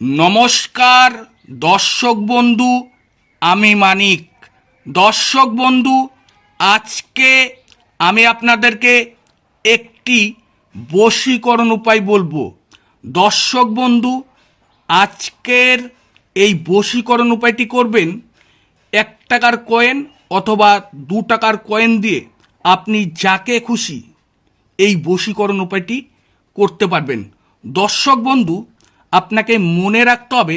নমস্কার, দর্শক বন্ধু, আমি মানিক। দর্শক বন্ধু, আজকে আমি আপনাদেরকে একটি বশীকরণ উপায় বলব। দর্শক বন্ধু, আজকের এই বশীকরণ উপায়টি করবেন এক টাকার কয়েন অথবা দু টাকার কয়েন দিয়ে আপনি যাকে খুশি এই বশীকরণ উপায়টি করতে পারবেন। দর্শক বন্ধু আপনাকে মনে রাখতে হবে,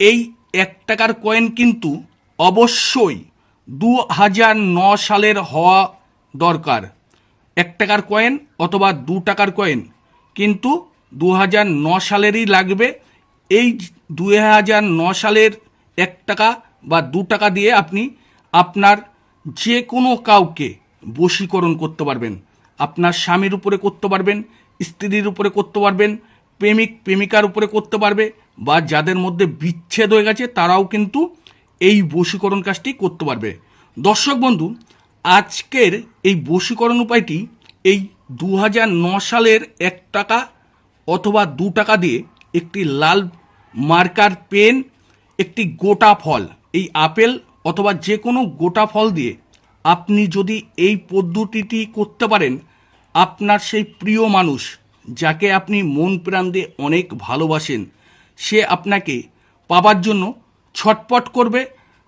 এই এক টাকার কয়েন কিন্তু অবশ্যই দু হাজার ন সালের হওয়া দরকার। এক টাকার কয়েন অথবা দু টাকার কয়েন কিন্তু দু হাজার ন সালেরই লাগবে। এই দু হাজার ন সালের এক টাকা বা দু টাকা দিয়ে আপনি আপনার যে কোনো কাউকে বশীকরণ করতে পারবেন। আপনার স্বামীর উপরে করতে পারবেন, স্ত্রীর উপরে করতে পারবেন প্রেমিক, প্রেমিকার উপরে করতে পারবে বা যাদের মধ্যে বিচ্ছেদ হয়ে গেছে, তারাও কিন্তু এই বশীকরণ কাজটি করতে পারবে। দর্শক বন্ধু, আজকের এই বশীকরণ উপায়টি এই দু সালের এক টাকা অথবা দু টাকা দিয়ে একটি লাল মার্কার পেন, একটি গোটা ফল, এই আপেল অথবা যে কোনো গোটা ফল দিয়ে আপনি যদি এই পদ্ধতিটি করতে পারেন, আপনার সেই প্রিয় মানুষ যাকে আপনি মন প্রাণ দিয়ে অনেক ভালোবাসেন, সে আপনাকে পাবার জন্য ছটপট করবে,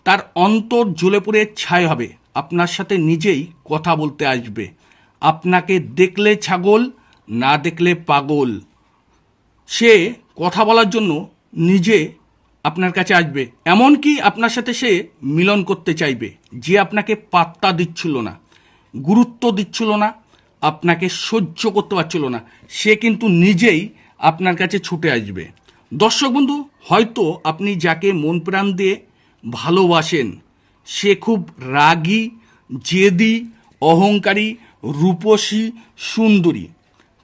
তার অন্তর জ্বলে পড়ে ছাই হবে, আপনার সাথে নিজেই কথা বলতে আসবে। আপনাকে দেখলে ছাগল, না দেখলে পাগল। সে কথা বলার জন্য নিজে আপনার কাছে আসবে, এমনকি আপনার সাথে সে মিলন করতে চাইবে, যে আপনাকে পাত্তা দিচ্ছিল না, গুরুত্ব দিচ্ছিল না আপনাকে সহ্য করতে পারছিল না। সে কিন্তু নিজেই আপনার কাছে ছুটে আসবে। দর্শক বন্ধু, হয়তো আপনি যাকে মন প্রাণ দিয়ে ভালোবাসেন, সে খুব রাগী, জেদি, অহংকারী, রূপসী, সুন্দরী।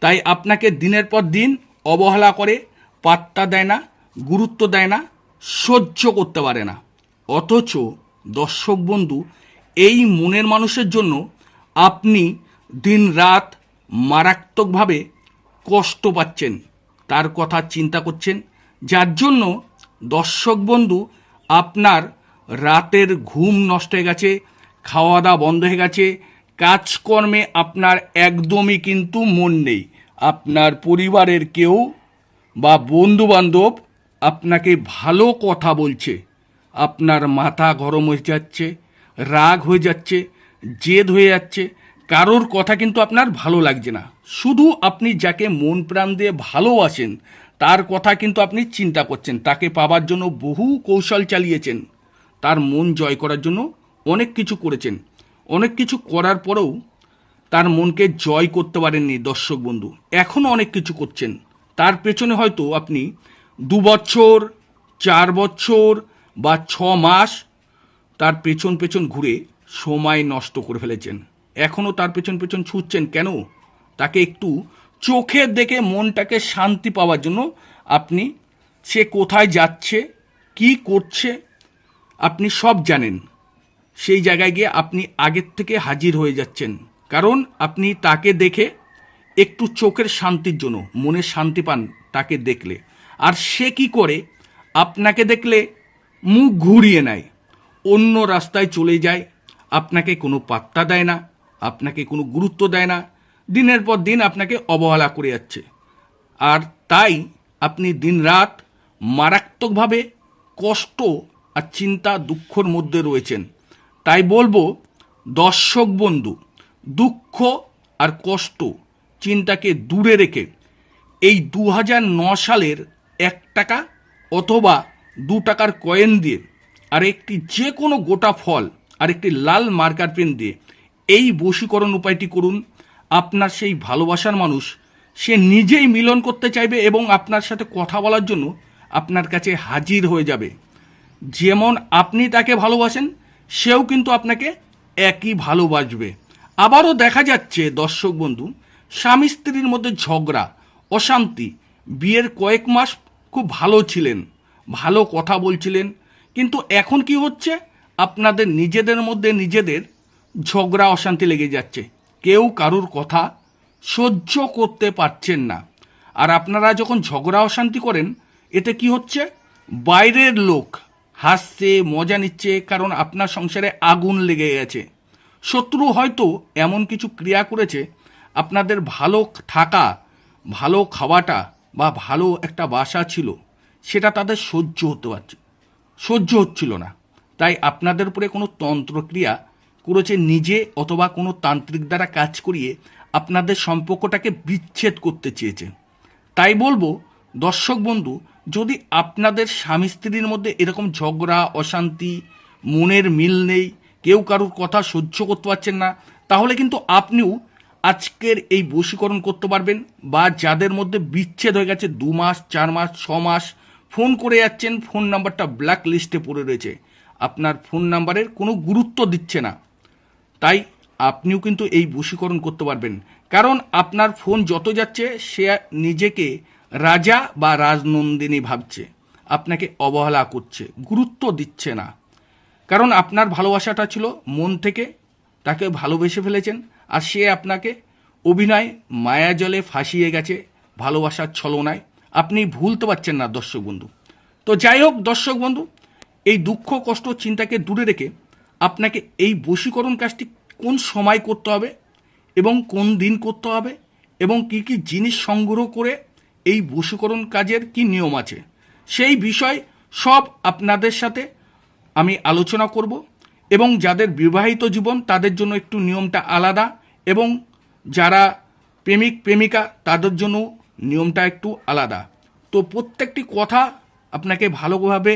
তাই আপনাকে দিনের পর দিন অবহেলা করে পাত্তা দেয় না, গুরুত্ব দেয় না, সহ্য করতে পারে না। অথচ দর্শক বন্ধু, এই মনের মানুষের জন্য আপনি দিন রাত মারাত্মকভাবে কষ্ট পাচ্ছেন, তার কথা চিন্তা করছেন। যার জন্য দর্শক বন্ধু, আপনার রাতের ঘুম নষ্ট হয়ে গেছে খাওয়া দাওয়া বন্ধ হয়ে গেছে, কাজকর্মে আপনার একদমই কিন্তু মন নেই। আপনার পরিবারের কেউ বা বন্ধু বান্ধব আপনাকে ভালো কথা বলছে, আপনার মাথা গরম হয়ে যাচ্ছে, রাগ হয়ে যাচ্ছে, জেদ হয়ে যাচ্ছে কারোর কথা কিন্তু আপনার ভালো লাগছে না। শুধু আপনি যাকে মন প্রাণ দিয়ে ভালোবাসেন, তার কথা কিন্তু আপনি চিন্তা করছেন, তাকে পাবার জন্য বহু কৌশল চালিয়েছেন, তার মন জয় করার জন্য অনেক কিছু করেছেন। অনেক কিছু করার পরেও তার মনকে জয় করতে পারেননি দর্শক বন্ধু। এখনও অনেক কিছু করছেন। তার পেছনে হয়তো আপনি দু বছর, চার বছর বা ছ মাস তার পেছন পেছন ঘুরে সময় নষ্ট করে ফেলেছেন। এখনও তার পেছন পেছন ছুটছেন কেন? তাকে একটু চোখের দেখে মনটাকে শান্তি পাওয়ার জন্য আপনি সে কোথায় যাচ্ছে, কি করছে, আপনি সব জানেন। সেই জায়গায় গিয়ে আপনি আগের থেকে হাজির হয়ে যাচ্ছেন। কারণ আপনি তাকে দেখে একটু চোখের শান্তির জন্য, মনে শান্তি পান তাকে দেখলে। আর সে কি করে? আপনাকে দেখলে মুখ ঘুরিয়ে নেয়, অন্য রাস্তায় চলে যায়, আপনাকে কোনো পাত্তা দেয় না। আপনাকে কোনো গুরুত্ব দেয় না। দিনের পর দিন আপনাকে অবহেলা করে যাচ্ছে। আর তাই আপনি দিনরাত মারাত্মকভাবে কষ্ট আর চিন্তা দুঃখর মধ্যে রয়েছেন। তাই বলব, দর্শক বন্ধু, দুঃখ আর কষ্ট চিন্তাকে দূরে রেখে এই দু সালের এক টাকা অথবা দু টাকার কয়েন দিয়ে আর একটি যে কোনো গোটা ফল আর একটি লাল মার্কার পেন দিয়ে এই বশীকরণ উপায়টি করুন। আপনার সেই ভালোবাসার মানুষ, সে নিজেই মিলন করতে চাইবে এবং আপনার সাথে কথা বলার জন্য আপনার কাছে হাজির হয়ে যাবে। যেমন আপনি তাকে ভালোবাসেন, সেও কিন্তু আপনাকে একই ভালোবাসবে। আবারও দেখা যাচ্ছে, দর্শক বন্ধু, স্বামী স্ত্রীর মধ্যে ঝগড়া, অশান্তি। বিয়ের কয়েক মাস খুব ভালো ছিলেন, ভালো কথা বলছিলেন। কিন্তু এখন কি হচ্ছে? আপনাদের নিজেদের মধ্যে নিজেদের ঝগড়া, অশান্তি লেগে যাচ্ছে। কেউ কারুর কথা সহ্য করতে পারছেন না। আর আপনারা যখন ঝগড়া, অশান্তি করেন, এতে কি হচ্ছে? বাইরের লোক হাসছে, মজা নিচ্ছে, কারণ আপনার সংসারে আগুন লেগে গেছে। শত্রু হয়তো এমন কিছু ক্রিয়া করেছে, আপনাদের ভালো থাকা, ভালো খাওয়াটা বা ভালো একটা বাসা ছিল, সেটা তাদের সহ্য হতে পারছে, সহ্য হচ্ছিল না। তাই আপনাদের উপরে কোনো তন্ত্রক্রিয়া করেছে নিজে অথবা কোনো তান্ত্রিক দ্বারা কাজ করিয়ে আপনাদের সম্পর্কটাকে বিচ্ছেদ করতে চেয়েছে। তাই বলব, দর্শক বন্ধু, যদি আপনাদের স্বামী স্ত্রীর মধ্যে এরকম ঝগড়া, অশান্তি, মনের মিল নেই, কেউ কারুর কথা সহ্য করতে পারছেন না, তাহলে কিন্তু আপনিও আজকের এই বশীকরণ করতে পারবেন বা যাদের মধ্যে বিচ্ছেদ হয়ে গেছে দু মাস, চার মাস, ছ মাস, ফোন করে যাচ্ছেন, ফোন নাম্বারটা ব্ল্যাক লিস্টে পড়ে রয়েছে। আপনার ফোন নাম্বারের কোনো গুরুত্ব দিচ্ছে না। তাই আপনিও কিন্তু এই বশীকরণ করতে পারবেন। কারণ আপনার ফোন যত যাচ্ছে, সে নিজেকে রাজা বা রাজনন্দিনী ভাবছে। আপনাকে অবহেলা করছে, গুরুত্ব দিচ্ছে না। কারণ আপনার ভালোবাসাটা ছিল মন থেকে, তাকে ভালোবেসে ফেলেছেন, আর সে আপনাকে অভিনয় মায়া জলে ফাঁসিয়ে গেছে, ভালোবাসার ছলনায়। আপনি ভুলতে পারছেন না, দর্শক বন্ধু। তো যাই হোক, দর্শক বন্ধু, এই দুঃখ কষ্ট চিন্তাকে দূরে রেখে আপনাকে এই বশীকরণ কাজটি কোন সময় করতে হবে এবং কোন দিন করতে হবে এবং কি কি জিনিস সংগ্রহ করে এই বশীকরণ কাজের কি নিয়ম আছে? সেই বিষয় সব আপনাদের সাথে আমি আলোচনা করব এবং যাদের বিবাহিত জীবন তাদের জন্য একটু নিয়মটা আলাদা এবং যারা প্রেমিক, প্রেমিকা তাদের জন্য নিয়মটা একটু আলাদা। তো প্রত্যেকটি কথা আপনাকে ভালোভাবে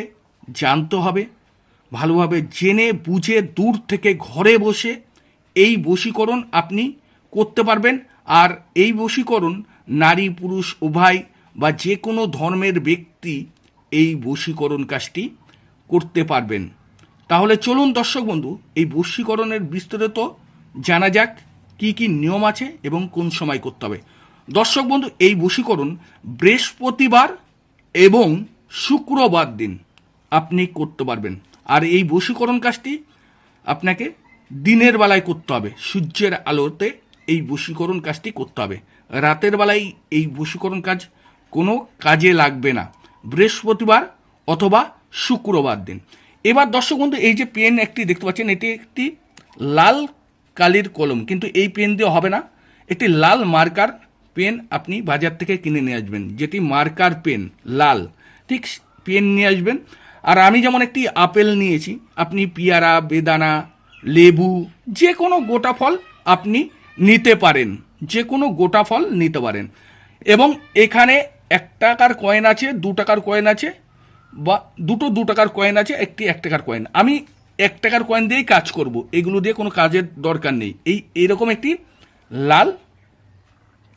জানতে হবে। ভালোভাবে জেনে, বুঝে দূর থেকে ঘরে বসে এই বশীকরণ আপনি করতে পারবেন। আর এই বশীকরণ নারী, পুরুষ, উভয় বা যে কোনো ধর্মের ব্যক্তি এই বশীকরণ কাজটি করতে পারবেন। তাহলে চলুন দর্শক বন্ধু, এই বশীকরণের বিস্তারিত জানা যাক কি কি নিয়ম আছে এবং কোন সময় করতে হবে। দর্শক বন্ধু, এই বশীকরণ বৃহস্পতিবার এবং শুক্রবার দিন আপনি করতে পারবেন। আর এই বশীকরণ কাজটি আপনাকে দিনের বেলায় করতে হবে। সূর্যের আলোতে এই বশীকরণ কাজটি করতে হবে। রাতের বেলায় এই বশীকরণ কাজ কোনো কাজে লাগবে না। বৃহস্পতিবার অথবা শুক্রবার দিন। এবার দর্শক বন্ধু, এই যে পেন একটি দেখতে পাচ্ছেন, এটি একটি লাল কালির কলম। কিন্তু এই পেন দিয়ে হবে না। একটি লাল মার্কার পেন আপনি বাজার থেকে কিনে নিয়ে আসবেন। যেটি মার্কার পেন, লাল। ঠিক পেন নিয়ে আসবেন। আর আমি যেমন একটি আপেল নিয়েছি, আপনি পিয়ারা, বেদানা, লেবু যে কোনো গোটা ফল আপনি নিতে পারেন যে কোনো গোটা ফল নিতে পারেন। এবং এখানে এক টাকার কয়েন আছে, দু টাকার কয়েন আছে, বা দুটো দু টাকার কয়েন আছে, একটি এক টাকার কয়েন আমি এক টাকার কয়েন দিয়েই কাজ করব, এগুলো দিয়ে কোনো কাজের দরকার নেই। এই, এরকম একটি লাল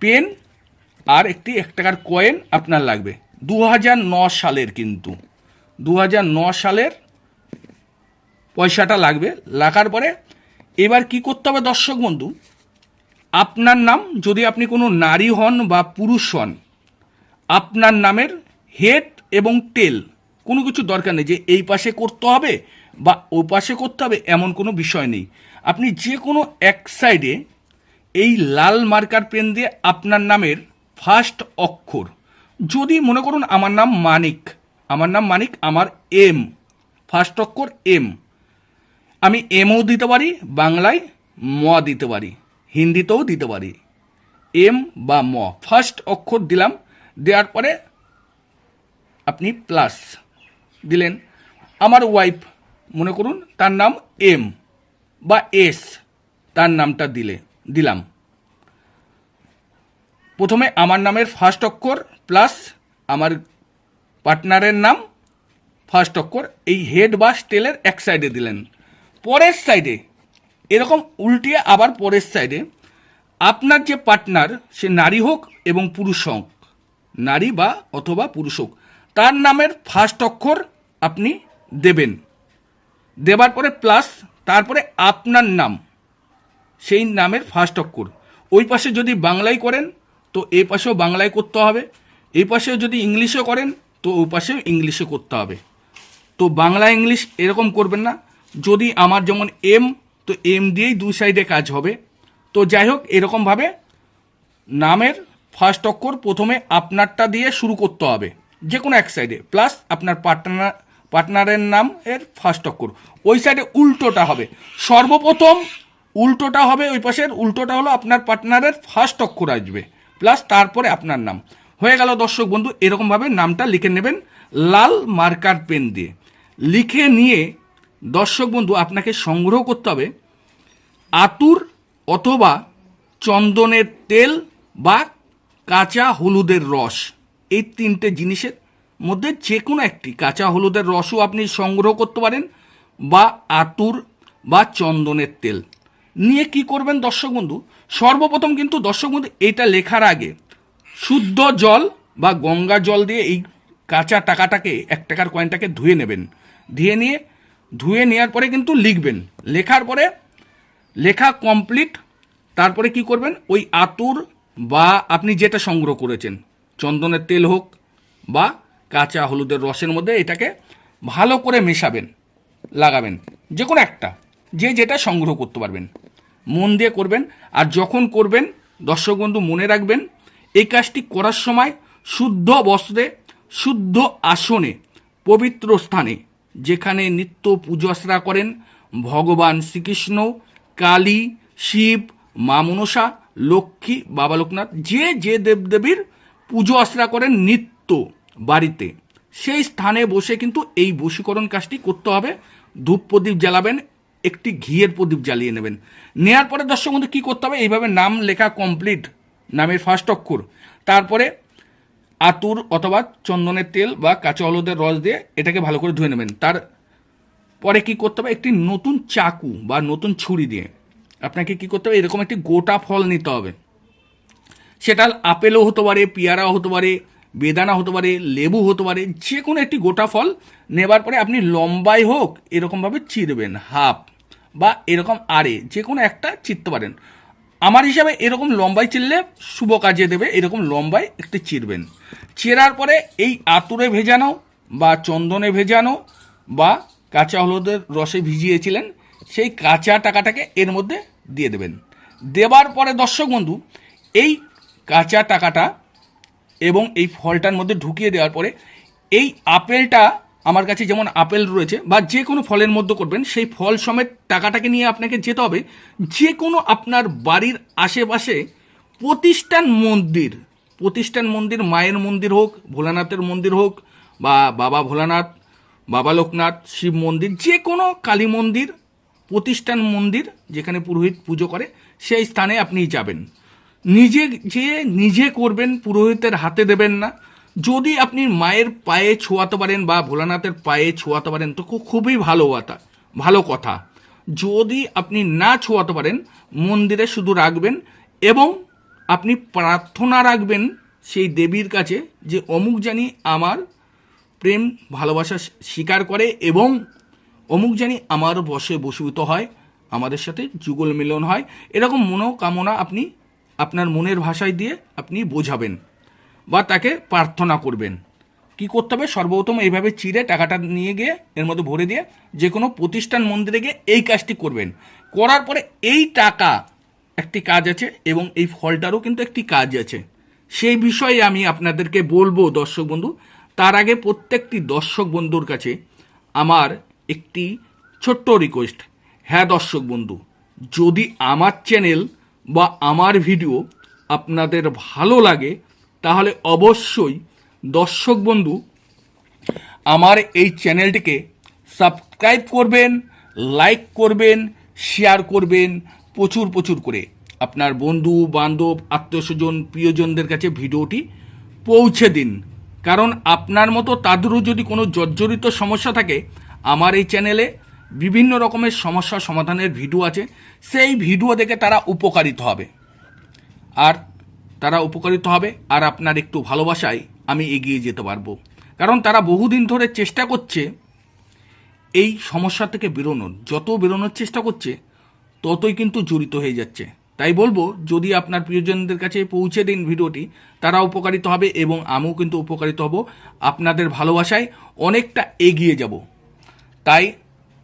পেন আর একটি এক টাকার কয়েন আপনার লাগবে। দু সালের কিন্তু। দু সালের পয়সাটা লাগবে। লাগার পরে এবার কি করতে হবে দর্শক বন্ধু? আপনার নাম, যদি আপনি কোনো নারী হন বা পুরুষ হন, আপনার নামের হেড এবং টেল কোনো কিছু দরকার নেই যে এই পাশে করতে হবে বা ও পাশে করতে হবে এমন কোনো বিষয় নেই। আপনি যে কোনো এক সাইডে এই লাল মার্কার পেন দিয়ে আপনার নামের ফার্স্ট অক্ষর, যদি মনে করুন আমার নাম মানিক আমার নাম মানিক, আমার এম ফার্স্ট অক্ষর এম। আমি এমও দিতে পারি, বাংলায় ম দিতে পারি, হিন্দিতেও দিতে পারি। এম বা ম ফার্স্ট অক্ষর দিলাম, দেওয়ার পরে আপনি প্লাস দিলেন। আমার ওয়াইফ মনে করুন, তার নাম এম বা এস, তার নামটা দিলে, দিলাম। প্রথমে আমার নামের ফার্স্ট অক্ষর প্লাস আমার পার্টনারের নাম ফার্স্ট অক্ষর, এই হেড বা স্টেলের এক সাইডে দিলেন। পরের সাইডে এরকম উল্টিয়ে আবার পরের সাইডে আপনার যে পার্টনার, সে নারী হোক এবং পুরুষ হোক, নারী বা অথবা পুরুষ হোক, তার নামের ফার্স্ট অক্ষর আপনি দেবেন। দেবার পরে প্লাস তারপরে আপনার নাম, সেই নামের ফার্স্ট অক্ষর। ওই পাশে যদি বাংলায় করেন, তো এই পাশেও বাংলায় করতে হবে এই পাশেও যদি ইংলিশে করেন তো ওই পাশেও ইংলিশে করতে হবে। তো বাংলা ইংলিশ এরকম করবেন না। যদি আমার যেমন এম তো এম দিয়েই দুই সাইডে কাজ হবে। তো যাই হোক, এরকমভাবে নামের ফার্স্ট অক্ষর প্রথমে আপনারটা দিয়ে শুরু করতে হবে। যে কোনো এক সাইডে প্লাস আপনার পার্টনার পার্টনারের নাম এর ফার্স্ট অক্ষর। ওই সাইডে উল্টোটা হবে। সর্বপ্রথম উল্টোটা হবে ওই পাশের। উল্টোটা হলো আপনার পার্টনারের ফার্স্ট অক্ষর আসবে। প্লাস তারপরে আপনার নাম। হয়ে গেল দর্শক বন্ধু, এরকমভাবে নামটা লিখে নেবেন লাল মার্কার পেন দিয়ে। লিখে নিয়ে দর্শক বন্ধু, আপনাকে সংগ্রহ করতে হবে আতুর অথবা চন্দনের তেল বা কাঁচা হলুদের রস। এই তিনটে জিনিসের মধ্যে যে কোনো একটি কাঁচা হলুদের রসও আপনি সংগ্রহ করতে পারেন বা আতুর বা চন্দনের তেল। নিয়ে কি করবেন দর্শক বন্ধু? সর্বপ্রথম কিন্তু দর্শক বন্ধু, এটা লেখার আগে শুদ্ধ জল বা গঙ্গা জল দিয়ে এই কাঁচা টাকাটাকে, এক টাকার কয়েনটাকে ধুয়ে নেবেন। ধুয়ে নিয়ে, ধুয়ে নেওয়ার পরে কিন্তু লিখবেন। লেখার পরে, লেখা কমপ্লিট তারপরে কি করবেন? ওই আতুর বা আপনি যেটা সংগ্রহ করেছেন, চন্দনের তেল হোক বা কাঁচা হলুদের রসের মধ্যে এটাকে ভালো করে মেশাবেন, লাগাবেন যে কোনো একটা, যে যেটা সংগ্রহ করতে পারবেন। মন দিয়ে করবেন, আর যখন করবেন, দর্শক বন্ধু, মনে রাখবেন এই কাজটি করার সময় শুদ্ধ বস্ত্রে, শুদ্ধ আসনে, পবিত্র স্থানে, যেখানে নিত্য পুজো করেন ভগবান শ্রীকৃষ্ণ, কালী, শিব, মা মনসা, লক্ষ্মী, বাবা লোকনাথ, যে যে দেবদেবীর পুজো আশ্রা করেন নিত্য বাড়িতে। সেই স্থানে বসে কিন্তু এই বশীকরণ কাজটি করতে হবে। ধূপ প্রদীপ জ্বালাবেন, একটি ঘিয়ের প্রদীপ জ্বালিয়ে নেবেন। নেয়ার পরে দর্শক বন্ধু, কী করতে হবে? এইভাবে নাম লেখা কমপ্লিট নামের ফার্স্ট অক্ষর তারপরে আতুর অথবা চন্দনের তেল বা কাঁচা হলুদের রস দিয়ে এটাকে ভালো করে ধুয়ে নেবেন। তার পরে কি করতে হবে? একটি নতুন চাকু বা নতুন ছুরি দিয়ে আপনাকে কি করতে হবে? এরকম একটি গোটা ফল নিতে হবে। সেটা আপেলও হতে পারে, পেয়ারাও হতে পারে, বেদানা হতে পারে, লেবু হতে পারে যে কোনো একটি গোটা ফল নেবার পরে আপনি লম্বাই হোক, এরকমভাবে চিরবেন হাফ বা এরকম আরে যে কোনো একটা চিরতে পারেন। আমার হিসাবে এরকম লম্বাই চিরলে শুভ কাজে দেবে, এরকম লম্বাই একটু চিরবেন। চেরার পরে এই আতুরে ভেজানো বা চন্দনে ভেজানো বা কাঁচা হলুদের রসে ভিজিয়েছিলেন, সেই কাঁচা টাকাটাকে এর মধ্যে দিয়ে দেবেন। দেবার পরে দর্শক বন্ধু, এই কাঁচা টাকাটা এবং এই ফলটার মধ্যে ঢুকিয়ে দেওয়ার পরে এই আপেলটা আমার কাছে যেমন আপেল রয়েছে বা যে কোনো ফলের মধ্যে করবেন, সেই ফল সমেত টাকাটাকে নিয়ে আপনাকে যেতে হবে। যে কোনো আপনার বাড়ির আশেপাশে প্রতিষ্ঠান মন্দির প্রতিষ্ঠান মন্দির, মায়ের মন্দির হোক, ভোলানাথের মন্দির হোক বা বাবা ভোলানাথ, বাবা লোকনাথ, শিব মন্দির, যে কোনো কালী মন্দির, প্রতিষ্ঠান মন্দির যেখানে পুরোহিত পুজো করে, সেই স্থানে আপনি যাবেন। নিজে যে নিজে করবেন, পুরোহিতের হাতে দেবেন না। যদি আপনি মায়ের পায়ে ছোঁয়াতে পারেন বা ভোলানাথের পায়ে ছোঁয়াতে পারেন, তো খুবই ভালো কথা ভালো কথা। যদি আপনি না ছোঁয়াতে পারেন, মন্দিরে শুধু রাখবেন এবং আপনি প্রার্থনা রাখবেন সেই দেবীর কাছে যে, অমুক জানি আমার প্রেম ভালোবাসা স্বীকার করে এবং অমুক জানি আমার বসে বসীভূত হয়, আমাদের সাথে যুগল মিলন হয়। এরকম মনোকামনা আপনি আপনার মনের ভাষায় দিয়ে আপনি বোঝাবেন। বা তাকে প্রার্থনা করবেন। কি করতে হবে? সর্বপ্রথম এইভাবে চিড়ে টাকাটা নিয়ে গিয়ে এর মধ্যে ভরে দিয়ে যে কোনো প্রতিষ্ঠান মন্দিরে গিয়ে এই কাজটি করবেন। করার পরে এই টাকা একটি কাজ আছে এবং এই ফলটারও কিন্তু একটি কাজ আছে। সেই বিষয়ে আমি আপনাদেরকে বলব, দর্শক বন্ধু, তার আগে প্রত্যেকটি দর্শক বন্ধুর কাছে আমার একটি ছোট্ট রিকোয়েস্ট হ্যাঁ দর্শক বন্ধু, যদি আমার চ্যানেল বা আমার ভিডিও আপনাদের ভালো লাগে তাহলে অবশ্যই দর্শক বন্ধু, আমার এই চ্যানেলটিকে সাবস্ক্রাইব করবেন, লাইক করবেন, শেয়ার করবেন, প্রচুর প্রচুর করে। আপনার বন্ধু, বান্ধব আত্মীয় স্বজন প্রিয়জনদের কাছে ভিডিওটি পৌঁছে দিন। কারণ আপনার মতো তাদেরও যদি কোনো জর্জরিত সমস্যা থাকে, আমার এই চ্যানেলে বিভিন্ন রকমের সমস্যা সমাধানের ভিডিও আছে, সেই ভিডিও দেখে তারা উপকারিত হবে। আর তারা উপকারিত হবে আর আপনার একটু ভালোবাসায় আমি এগিয়ে যেতে পারব। কারণ তারা বহুদিন ধরে চেষ্টা করছে এই সমস্যা থেকে বেরোনোর। যত বেরোনোর চেষ্টা করছে, ততই কিন্তু জড়িত হয়ে যাচ্ছে। তাই বলব, যদি আপনার প্রিয়জনদের কাছে পৌঁছে দিন ভিডিওটি, তারা উপকারিত হবে এবং আমিও কিন্তু উপকারিত হব। আপনাদের ভালোবাসায় অনেকটা এগিয়ে যাব। তাই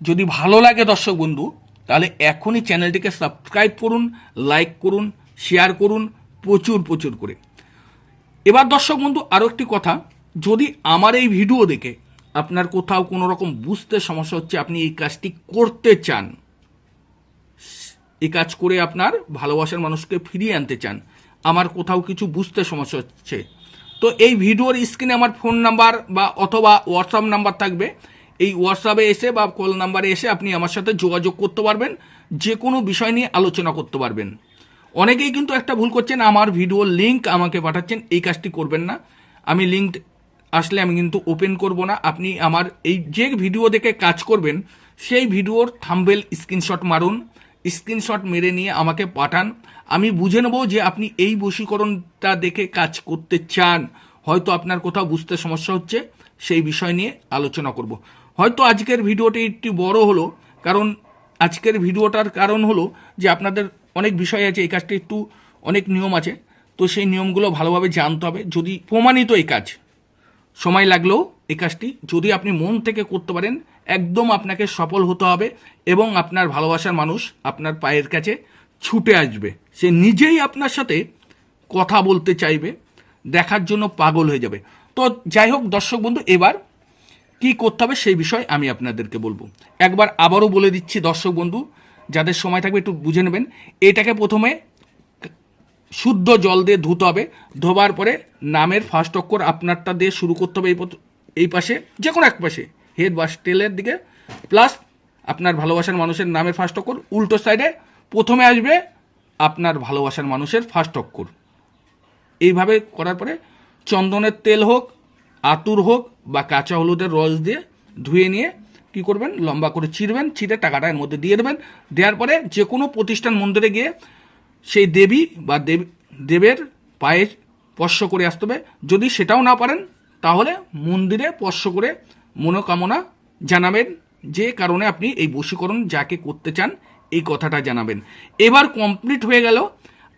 যদি ভালো লাগে দর্শক বন্ধু, তাহলে এখনই চ্যানেলটিকে সাবস্ক্রাইব করুন, লাইক করুন, শেয়ার করুন প্রচুর প্রচুর করে। এবার দর্শক বন্ধু আরও একটি কথা, যদি আমার এই ভিডিও দেখে আপনার কোথাও কোনো রকম বুঝতে সমস্যা হচ্ছে, আপনি এই কাজটি করতে চান, এই কাজ করে আপনার ভালোবাসার মানুষকে ফিরিয়ে আনতে চান, আমার কোথাও কিছু বুঝতে সমস্যা হচ্ছে, তো এই ভিডিওর স্ক্রিনে আমার ফোন নাম্বার বা অথবা হোয়াটসঅ্যাপ নাম্বার থাকবে। এই হোয়াটসঅ্যাপে এসে বা কল নাম্বারে এসে আপনি আমার সাথে যোগাযোগ করতে পারবেন, যে কোনো বিষয় নিয়ে আলোচনা করতে পারবেন। অনেকেই কিন্তু একটা ভুল করছেন, আমার ভিডিওর লিঙ্ক আমাকে পাঠাচ্ছেন, এই কাজটি করবেন না। আমি লিঙ্ক আসলে আমি কিন্তু ওপেন করব না। আপনি আমার এই যে ভিডিও দেখে কাজ করবেন, সেই ভিডিওর থাম্বেল স্ক্রিনশট মারুন স্ক্রিনশট মেরে নিয়ে আমাকে পাঠান। আমি বুঝে নেব যে আপনি এই বশীকরণটা দেখে কাজ করতে চান। হয়তো আপনার কোথাও বুঝতে সমস্যা হচ্ছে, সেই বিষয় নিয়ে আলোচনা করব। হয়তো আজকের ভিডিওটি একটু বড় হলো, কারণ আজকের ভিডিওটার কারণ হলো যে আপনাদের অনেক বিষয় আছে, এই কাজটা একটু অনেক নিয়ম আছে। তো সেই নিয়মগুলো ভালোভাবে জানতে হবে। যদি প্রমাণিত এই কাজ, সময় লাগলেও এই কাজটি যদি আপনি মন থেকে করতে পারেন, একদম আপনাকে সফল হতে হবে এবং আপনার ভালোবাসার মানুষ আপনার পায়ের কাছে ছুটে আসবে। সে নিজেই আপনার সাথে কথা বলতে চাইবে, দেখার জন্য পাগল হয়ে যাবে। তো যাই হোক, দর্শক বন্ধু, এবার কি করতে হবে সেই বিষয় আমি আপনাদেরকে বলব। একবার আবারও বলে দিচ্ছি দর্শক বন্ধু যাদের সময় থাকবে একটু বুঝে নেবেন, এটাকে প্রথমে শুদ্ধ জল দিয়ে ধুতে হবে, ধোবার পরে নামের ফার্স্ট অক্ষর আপনারটা দিয়ে শুরু করতে হবে এই এই পাশে যে কোনো এক পাশে হেড বা টেলের দিকে প্লাস আপনার ভালোবাসার মানুষের নামের ফার্স্ট অক্ষর, উল্টো সাইডে প্রথমে আসবে আপনার ভালোবাসার মানুষের ফার্স্ট অক্ষর। এইভাবে করার পরে চন্দনের তেল হোক, আতুর হোক বা কাঁচা হলুদের রস দিয়ে ধুয়ে নিয়ে কি করবেন? লম্বা করে চিরবেন চিরে টাকাটা এর মধ্যে দিয়ে দেবেন। দেওয়ার পরে যে কোনো প্রতিষ্ঠান মন্দিরে গিয়ে সেই দেবী বা দেব, দেবের পায়ে স্পর্শ করে আসতে হবে। যদি সেটাও না পারেন, তাহলে মন্দিরে স্পর্শ করে মনোকামনা জানাবেন। যে কারণে আপনি এই বশীকরণ যাকে করতে চান, এই কথাটা জানাবেন। এবার কমপ্লিট হয়ে গেল।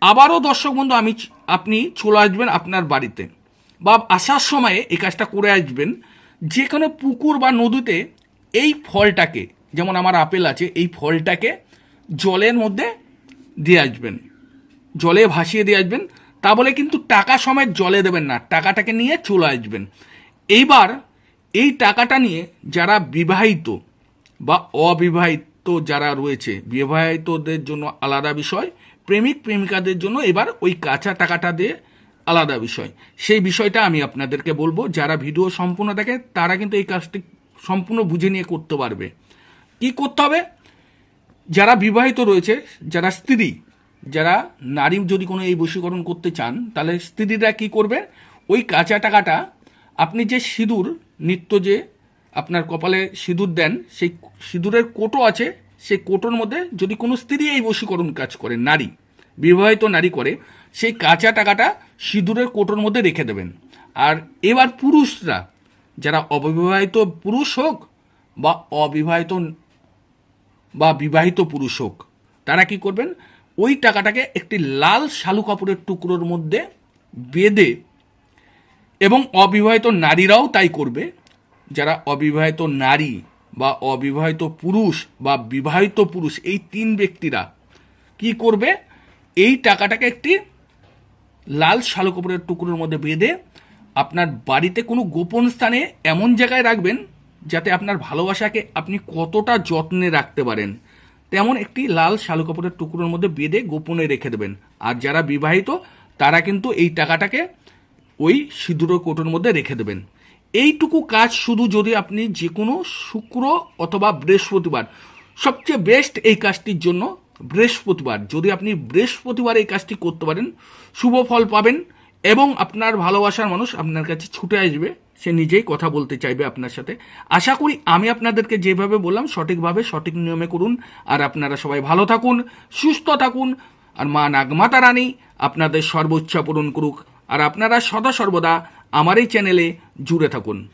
আবারও দর্শক বন্ধু, আমি আপনি চলে আসবেন আপনার বাড়িতে। বা আসার সময়ে এই কাজটা করে আসবেন। যে কোনো পুকুর বা নদীতে এই ফলটাকে, যেমন আমার আপেল আছে, এই ফলটাকে জলের মধ্যে দিয়ে আসবেন। জলে ভাসিয়ে দিয়ে আসবেন। তা বলে কিন্তু টাকা সমেত জলে দেবেন না, টাকাটাকে নিয়ে চলে আসবেন। এইবার এই টাকাটা নিয়ে যারা বিবাহিত বা অবিবাহিত যারা রয়েছে, বিবাহিতদের জন্য আলাদা বিষয়, প্রেমিক প্রেমিকাদের জন্য এবার ওই কাঁচা টাকাটা দিয়ে আলাদা বিষয়। সেই বিষয়টা আমি আপনাদেরকে বলব। যারা ভিডিও সম্পূর্ণ দেখে, তারা কিন্তু এই কাজটি সম্পূর্ণ বুঝে নিয়ে করতে পারবে। কি করতে হবে? যারা বিবাহিত রয়েছে, যারা স্ত্রী, যারা নারী যদি কোনো এই বশীকরণ করতে চান, তাহলে স্ত্রীরা কি করবে? ওই কাঁচা টাকাটা আপনি যে সিঁদুর, নিত্য যে আপনার কপালে সিঁদুর দেন, সেই সিঁদুরের কোটো আছে, সেই কোটোর মধ্যে যদি কোনো স্ত্রী এই বশীকরণ কাজ করে, নারী, বিবাহিত নারী করে, সেই কাঁচা টাকাটা সিঁদুরের কোটোর মধ্যে রেখে দেবেন। আর এবার পুরুষরা যারা অবিবাহিত পুরুষ হোক বা অবিবাহিত বা বিবাহিত পুরুষ হোক, তারা কি করবেন? ওই টাকাটাকে একটি লাল শালু কাপড়ের টুকরোর মধ্যে বেঁধে এবং অবিবাহিত নারীরাও তাই করবে। যারা অবিবাহিত নারী বা অবিবাহিত পুরুষ বা বিবাহিত পুরুষ, এই তিন ব্যক্তিরা কি করবে? এই টাকাটাকে একটি লাল শালু কাপড়ের টুকরোর মধ্যে বেঁধে আপনার বাড়িতে কোনো গোপন স্থানে এমন জায়গায় রাখবেন যাতে আপনার ভালোবাসাকে আপনি কতটা যত্নে রাখতে পারেন। তেমন একটি লাল শালু কাপড়ের টুকরোর মধ্যে বেঁধে গোপনে রেখে দেবেন। আর যারা বিবাহিত, তারা কিন্তু এই টাকাটাকে ওই সিঁদুর কোটোর মধ্যে রেখে দেবেন। এইটুকু কাজ শুধু যদি আপনি যে কোনো শুক্র অথবা বৃহস্পতিবার, সবচেয়ে বেস্ট এই কাজটির জন্য বৃহস্পতিবার। যদি আপনি বৃহস্পতিবার এই কাজটি করতে পারেন, শুভ ফল পাবেন। এবং আপনার ভালোবাসার মানুষ আপনার কাছে ছুটে আসবে, সে নিজেই কথা বলতে চাইবে আপনার সাথে। আশা করি আমি আপনাদেরকে যেভাবে বললাম, সঠিকভাবে, সঠিক নিয়মে করুন। আর আপনারা সবাই ভালো থাকুন, সুস্থ থাকুন। আর মা নাগমাতা রানী আপনাদের সর্বোচ্চ পূরণ করুক। আর আপনারা সদা সর্বদা আমার এই চ্যানেলে জুড়ে থাকুন।